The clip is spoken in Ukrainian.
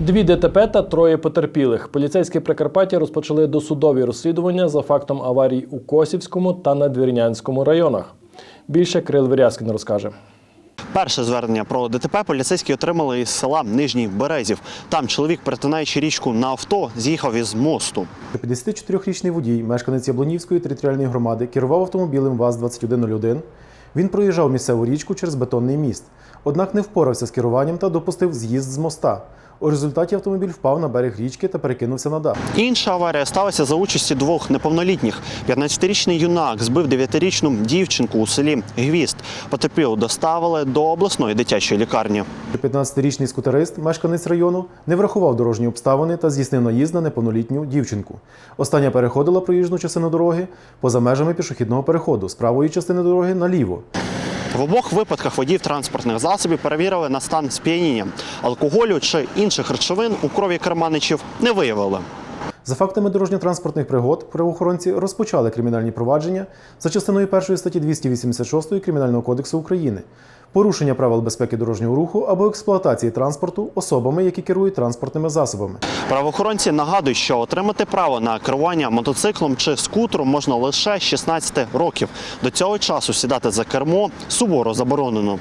Дві ДТП та троє потерпілих. Поліцейські Прикарпаття розпочали досудові розслідування за фактом аварій у Косівському та Надвірнянському районах. Більше Крил Вирязкін розкаже. Перше звернення про ДТП поліцейські отримали із села Нижній Березів. Там чоловік, перетинаючи річку на авто, з'їхав із мосту. 54-річний водій, мешканець Яблонівської територіальної громади, керував автомобілем ВАЗ-2101. Він проїжджав місцеву річку через бетонний міст, однак не впорався з керуванням та допустив з'їзд з моста. У результаті автомобіль впав на берег річки та перекинувся на дах. Інша аварія сталася за участі двох неповнолітніх. 15-річний юнак збив 9-річну дівчинку у селі Гвіст. Потерпілу доставили до обласної дитячої лікарні. 15-річний скутерист, мешканець району, не врахував дорожні обставини та здійснив наїзд на неповнолітню дівчинку. Остання переходила проїжджу частину дороги поза межами пішохідного переходу з правої частини дороги наліво. В обох випадках водіїв транспортних засобів перевірили на стан сп'яніння. Алкоголю чи інших речовин у крові керманичів не виявили. За фактами дорожньо-транспортних пригод правоохоронці розпочали кримінальні провадження за частиною 1 статті 286 Кримінального кодексу України. Порушення правил безпеки дорожнього руху або експлуатації транспорту особами, які керують транспортними засобами. Правоохоронці нагадують, що отримати право на керування мотоциклом чи скутером можна лише з 16 років. До цього часу сідати за кермо суворо заборонено.